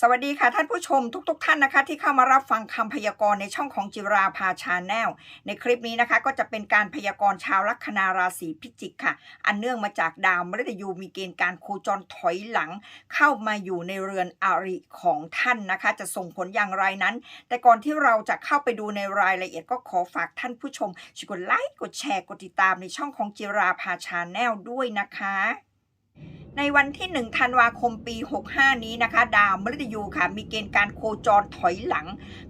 สวัสดีค่ะท่านผู้ชมทุกๆทท่านนะคะ ที่เข้ามารับฟังคำพยากรณ์ในช่องของจิราภาชาแนลในคลิปนี้นะคะ ก็จะเป็นการพยากรณ์ชาวลัคนาราศีพิจิกค่ะ อันเนื่องมาจากดาวมฤตยูมีเกณฑ์การโคจรถอยหลัง เข้ามาอยู่ในเรือนอริของท่านนะคะ จะส่งผลอย่างไรนั้น แต่ก่อนที่เราจะเข้าไปดูในรายละเอียดก็ขอฝากท่านผู้ชมช่วยกดไลค์กดแชร์กดติดตามในช่องของจิราภาชาแนลด้วยนะคะ ในวันที่ 1 ธันวาคมปี 65 นี้นะคะ ดาวมฤตยูค่ะ มีเกณฑ์การโคจรถอยหลัง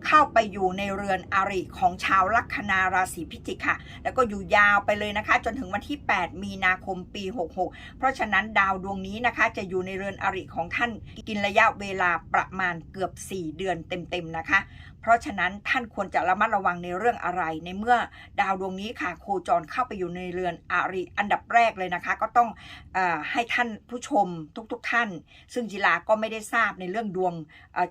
เข้าไปอยู่ในเรือนอริของชาวลัคนาราศีพิจิกค่ะ แล้วก็อยู่ยาวไปเลยนะคะ จนถึงวันที่ 8 มีนาคมปี 66 เพราะฉะนั้นดาวดวงนี้นะคะ จะอยู่ในเรือนอริของท่านกินระยะเวลาประมาณเกือบ 4 เดือนเต็มๆนะคะ เพราะฉะนั้นท่านควรจะระมัดระวังในเรื่องอะไร ในเมื่อดาวดวงนี้ค่ะ โคจรเข้าไปอยู่ในเรือนอาริอันดับแรกเลยนะคะ ก็ต้องอให้ท่านผู้ชมทุกๆทท่าน ซึ่งจิลาก็ไม่ได้ทราบในเรื่องดวง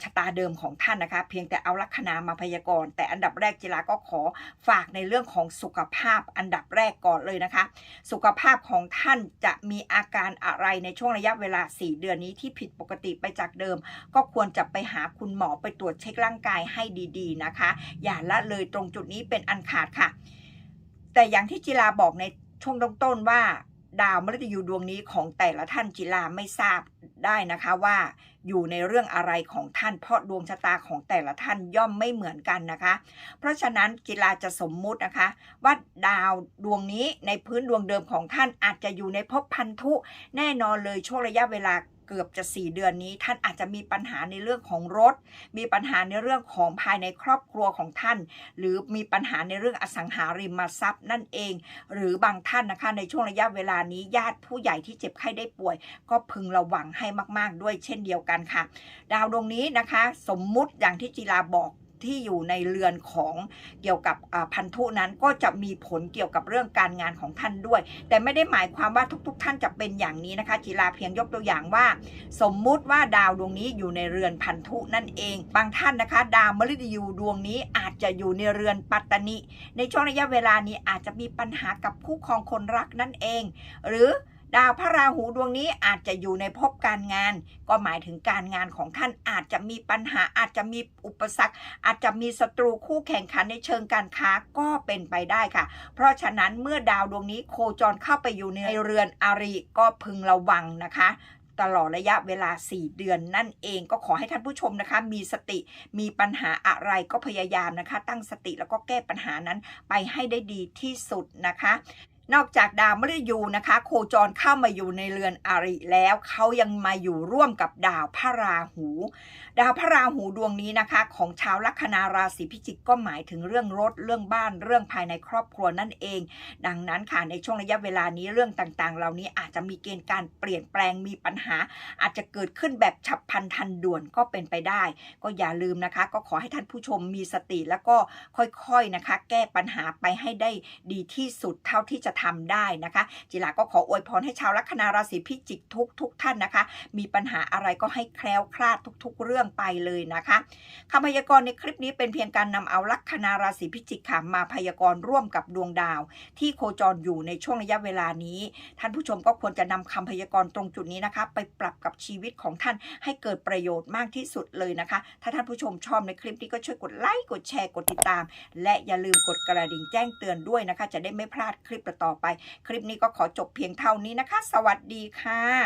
ชะตาเดิมของท่านนะคะ เพียงแต่เอาลัคนามาพยากรณ์แต่อันดับแรกจิลาก็ขอฝากในเรื่องของสุขภาพอันดับแรกก่อนเลยนะคะ สุขภาพของท่านจะมีอาการอะไรในช่วงระยะเวลา 4 เดือนนี้ที่ผิดปกติไปจากเดิม ก็ควรจะไปหาคุณหมอไปตรวจเช็คร่างกายให้ดีดีๆนะคะ อย่าละเลยตรงจุดนี้เป็นอันขาดค่ะ แต่อย่างที่จิลาบอกในช่วงต้นๆว่าดาวมฤตยูดวงนี้ของแต่ละท่านจิลาไม่ทราบได้นะคะว่าอยู่ในเรื่องอะไรของท่านเพราะดวงชะตาของแต่ละท่านย่อมไม่เหมือนกันนะคะ เพราะฉะนั้นจิลาจะสมมุตินะคะ ว่าดาวดวงนี้ในพื้นดวงเดิมของท่านอาจจะอยู่ในภพพันธุแน่นอนเลยช่วงระยะเวลา เกือบจะ 4 เดือนนี้ ท่านอาจจะมีปัญหาในเรื่องของรถ มีปัญหาในเรื่องของภายในครอบครัวของท่าน หรือมีปัญหาในเรื่องอสังหาริมทรัพย์นั่นเอง หรือบางท่านนะคะในช่วงระยะเวลานี้ญาติผู้ใหญ่ที่เจ็บไข้ได้ป่วย ก็พึงระวังให้มาก ๆ ด้วยเช่นเดียวกันค่ะ ดาวดวงนี้นะคะ สมมุติอย่างที่จีลาบอก ที่อยู่ในเรือนของเกี่ยวกับพันธุนั้นก็จะมีผลเกี่ยวกับเรื่องการงานของท่านด้วย แต่ไม่ได้หมายความว่าทุก ๆ ท่านจะเป็นอย่างนี้นะคะจีราเพียงยกตัวอย่างว่า สมมุติว่าดาวดวงนี้อยู่ในเรือนพันธุนั่นเอง บางท่านนะคะ ดาวมฤตยูดวงนี้อาจจะอยู่ในเรือนปัตตนิในช่วงระยะเวลานี้อาจจะมีปัญหากับคู่ครองคนรักนั่นเอง หรือ ดาวพระราหูดวงนี้อาจจะอยู่ในภพการงาน ก็หมายถึงการงานของท่านอาจจะมีปัญหาอาจจะมีอุปสรรค อาจจะมีศัตรูคู่แข่งขันในเชิงการค้าก็เป็นไปได้ค่ะ เพราะฉะนั้นเมื่อดาวดวงนี้โคจรเข้าไปอยู่ในเรือนอาริก็พึงระวังนะคะตลอดระยะเวลา 4 เดือนนั่นเองก็ขอให้ท่านผู้ชมนะคะ มีสติมีปัญหาอะไรก็พยายามนะคะ ตั้งสติแล้วก็แก้ปัญหานั้นไปให้ได้ดีที่สุดนะคะ นอกจากดาวมฤตยูนะคะ โคจรเข้ามาอยู่ในเรือนอาริแล้วเขายังมาอยู่ร่วมกับดาวพระราหู ดาวพระราหูดวงนี้นะคะ ของชาวลัคนาราศีพิจิกก็หมายถึงเรื่องรถเรื่องบ้านเรื่องภายในครอบครัวนั่นเอง ดังนั้นค่ะในช่วงระยะเวลานี้เรื่องต่างๆ เหล่านี้อาจจะมีเกณฑ์การเปลี่ยนแปลงมีปัญหา อาจจะเกิดขึ้นแบบฉับพลันทันด่วนก็เป็นไปได้ ก็อย่าลืมนะคะ ก็ขอให้ท่านผู้ชมมีสติแล้วก็ค่อยๆนะคะ แก้ปัญหาไปให้ได้ดีที่สุดเท่าที่จะทำได้นะคะ จิลาก็ขออวยพรให้ชาวลัคนาราศีพิจิกทุกทุกท่านนะคะ มีปัญหาอะไรก็ให้แคล้วคลาดทุก ๆ เรื่องไปเลยนะคะคำพยากรณ์ในคลิปนี้เป็นเพียงการนำเอาลัคนาราศีพิจิกค่ะมาพยากรณ์ร่วมกับดวงดาว ที่โคจรอยู่ในช่วงระยะเวลานี้ ท่านผู้ชมก็ควรจะนำคำพยากรณ์ตรงจุดนี้นะคะ ไปปรับกับชีวิตของท่านให้เกิดประโยชน์มากที่สุดเลยนะคะ ถ้าท่านผู้ชมชอบในคลิปนี้ก็ช่วยกดไลค์กดแชร์กดติดตาม และอย่าลืมกดกระดิ่งแจ้งเตือนด้วยนะคะ จะได้ไม่พลาดคลิปต่อๆไป คลิปนี้ก็ขอจบเพียงเท่านี้นะคะ สวัสดีค่ะ